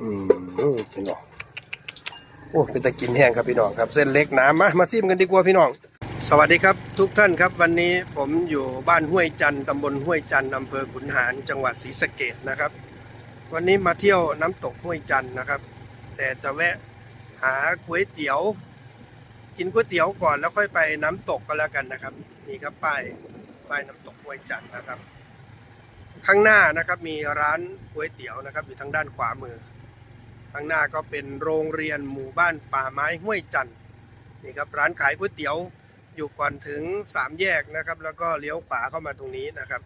อืมพี่น้องโอ้เป็นตะกินแห้งครับพี่น้องครับ เส้นเล็กน้ำมามาซิมกันดีกว่าพี่น้อง สวัสดีครับทุกท่านครับ วันนี้ผมอยู่บ้านห้วยจันทร์ตำบลห้วยจันทร์อำเภอขุนหารจังหวัดศรีสะเกดนะครับ วันนี้มาเที่ยวน้ำตกห้วยจันทร์นะครับ แต่จะแวะหาก๋วยเตี๋ยว กินก๋วยเตี๋ยวก่อนแล้วค่อยไปน้ำตกก็แล้วกันนะครับ นี่ครับป้ายป้ายน้ำตกห้วยจันทร์นะครับ ข้างหน้านะครับมีร้านก๋วยเตี๋ยวนะครับ อยู่ทางด้านขวามือ ข้างหน้าก็เป็นโรงเรียนหมู่บ้านป่าไม้ห้วยจันนี่ครับร้านขายก๋วยเตี๋ยวอยู่ก่อนถึงสามแยกนะครับ แล้วก็เลี้ยวขวาเข้ามาตรงนี้นะครับ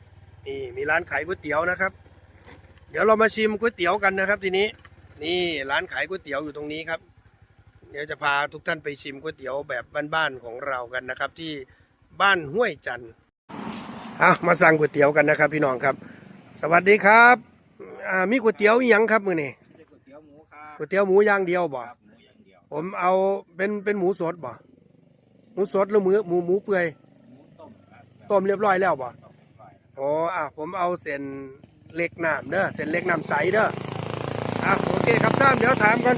นี่มีร้านขายก๋วยเตี๋ยวนะครับ เดี๋ยวเรามาชิมก๋วยเตี๋ยวกันนะครับทีนี้นี่ร้านขายก๋วยเตี๋ยวอยู่ตรงนี้ครับ เดี๋ยวจะพาทุกท่านไปชิมก๋วยเตี๋ยวแบบบ้านๆของเรากันนะครับ ที่บ้านห้วยจันทร์อะมาสั่งก๋วยเตี๋ยวกันนะครับ พี่น้องครับ สวัสดีครับมีก๋วยเตี๋ยวยังครับมือนี้ ก๋วยเตี๋ยวหมูครับก๋วยเตี๋ยวหมูอย่างเดียวบ่ครับหมูอย่างเดียวผมเอาเป็นเป็นหมูสดบ่หมูสดหรือหมูหมูหมูเปื่อยหมูต้มครับต้มเรียบร้อยแล้วบ่ต้มเรียบร้อยแล้วอ๋ออะผมเอาเส้นเล็กน้ำเด้อเส้นเล็กน้ำใสเด้ออะโอเคครับซ้ำเดี๋ยวถามกัน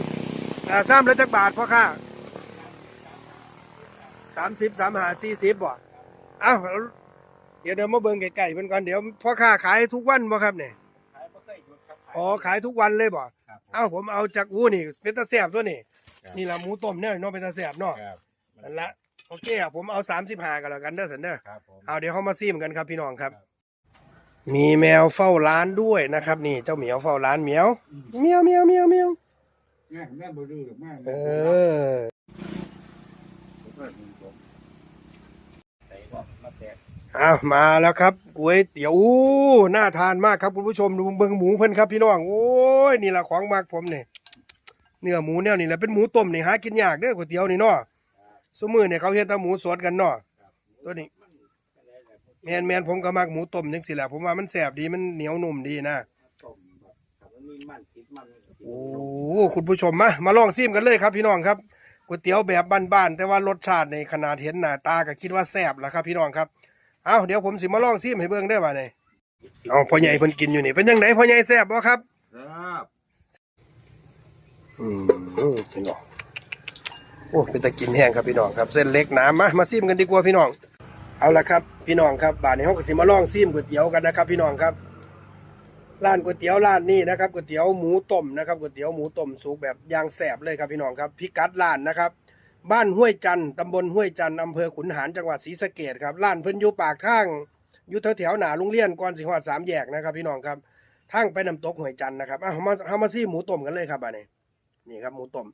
อ่าซ้ำแล้วจักบาทพ่อค้าสามสิบสามหาสี่สิบบ่อ้าวเดี๋ยวเดี๋ยวมาเบิ่งไก่ๆมันก่อนเดี๋ยวพ่อค้าขายทุกวันบ่ครับเนี่ยขายบ่เคยหยุดครับอ๋อขายทุกวันเลยบ่ครับผม เอ้าผมเอาจากวูนี่เป็นตาแซ่บตัวนี่ครับ นี่ละหมูต้มเนี่ยเนาะเป็นตาแซ่บเนาะครับนั่นละโอเคอะผมเอาสามสิบห้ากันแล้วกันเด้อสันเด้อ ครับผม เอาเดี๋ยวเขามาซิมกันครับพี่น้องครับ ครับ มีแมวเฝ้าร้านด้วยนะครับ นี่เจ้าเหมียวเฝ้าร้านเหมียวเหมียวเหมียวเหมียวเหมียวแม่แม่บ่ดื้อหรอกแม่เออใส่บอกมาแตก อ้าวมาแล้วครับก๋วยเตี๋ยวอู้น่าทานมากครับคุณผู้ชมดูเบิงหมูเพิ่นครับพี่น้องโอ้ยนี่ละของมากผมเนี่ยเนื้อหมูแนวนี่แหละเป็นหมูต้มนี่หากินยากเด้อก๋วยเตี๋ยวนี่เนาะสมือเนี่ยเขาเฮ็ดแต่หมูสดกันเนาะตัวนี้แมนแมนผมก็มักหมูต้มจังสิแหละผมว่ามันแสบดีมันเหนียวนุ่มดีนะโอ้คุณผู้ชมมามาลองซิมกันเลยครับพี่น้องครับก๋วยเตี๋ยวแบบบ้านๆแต่ว่ารสชาติในขนาดเห็นหน้าตาก็คิดว่าแซ่บแล้วครับพี่น้องครับ เอาเดี๋ยวผมสิมาลองซิมให้เบิ่งได้ป่ะเนี่ยเอาพ่อใหญ่เพิ่นกินอยู่นี่เป็นยังไงพ่อใหญ่แซ่บบ่ครับครับอืมพี่น้องโอ้เป็นตะกินแห้งครับพี่น้องครับเส้นเล็กน้ำมามาซิมกันดีกว่าพี่น้อง เอาละครับ พี่น้องครับบ้านนี้เฮาก็สิมาลองซิมก๋วยเตี๋ยวกันนะครับ พี่น้องครับร้านก๋วยเตี๋ยวร้านนี้นะครับก๋วยเตี๋ยวหมูต้มนะครับก๋วยเตี๋ยวหมูต้มสุกแบบยางแสบเลยครับพี่น้องครับพิกัดร้านนะครับ บ้านห้วยจันทร์ตำบลห้วยจันทร์อำเภอขุนหารจังหวัดศรีสะเกดครับร้านเพิ่นอยู่ปากทางอยู่แถวๆหนาโรงเรียนก่อนสิฮอดสามแยกนะครับ พี่น้องครับทางไปน้ำตกห้วยจันทร์นะครับอะเฮามาเฮามาซี่หมูต้มกันเลยครับอันนี้นี่ครับ หมูต้ม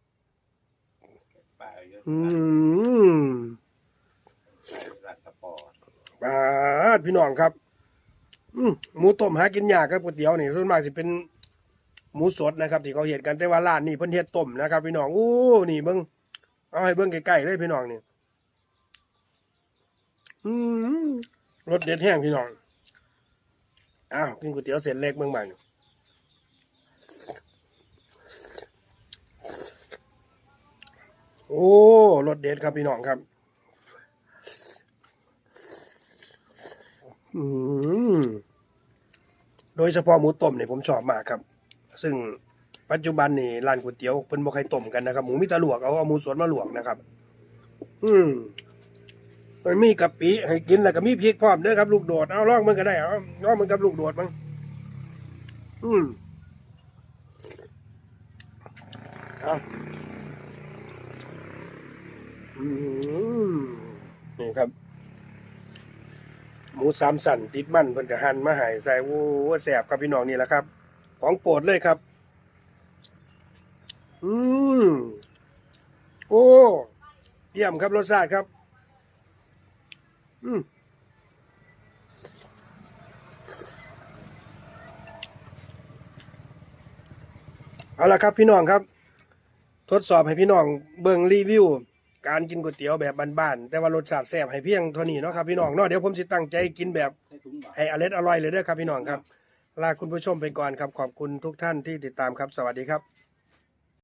ปลาเยอะอืมรัดตะปออ่าพี่น้องครับอืมหมูต้มหากินยากครับก๋วยเตี๋ยวนี่ส่วนมากสิเป็นหมูสดนะครับ ที่เขาเห็ดกันแต่ว่าร้านนี้เพิ่นเฮ็ดต้มนะครับ พี่น้องอู้นี่เบิ่ง เอาให้เบิ่งใกล้ๆเลยพี่น้องเนี่อืมรสเด็ดแห้งพี่น้อง อ้าวกินก๋วยเตี๋ยวเสร็จเล็กเบิ่งใหม่โอ้รสเด็ดครับพี่น้องครับ อืมโดยเฉพาะหมูต้มเนี่ยผมชอบมากครับ ซึ่ง ปัจจุบันนี่ร้านก๋วยเตี๋ยวเพิ่นบ่ใครต้มกันนะครับหมูมีแตะลวกเอาเอาหมูสดมาลวกนะครับ อืมมันมีกะปิให้กินแล้วก็มีพริกพร้อมเด้อครับ ลูกโดดเอาลองมันก็ได้เอาลองมันกับลูกโดดมั้งอืมเอาอืมนี่ครับ หมูสามสันติดมันเพิ่นก็หั่นมาให้ใส่โอ้แสบครับพี่น้องนี่แหละครับ ของโปรดเลยครับ อืมโอ้เยี่ยมครับรสชาติครับ อืมเอาละครับพี่น้องครับ ทดสอบให้พี่น้องเบิ่งรีวิว การกินก๋วยเตี๋ยวแบบบ้านๆแต่ว่ารสชาติแซ่บให้เพียงเท่านี้เนาะครับพี่น้องเนาะเดี๋ยวผมสิตั้งใจกินแบบใส่ถุงบ่ให้อร่อยอร่อยเลยเด้อครับพี่น้องครับลาคุณผู้ชมไปก่อนครับขอบคุณทุกท่านที่ติดตามครับสวัสดีครับ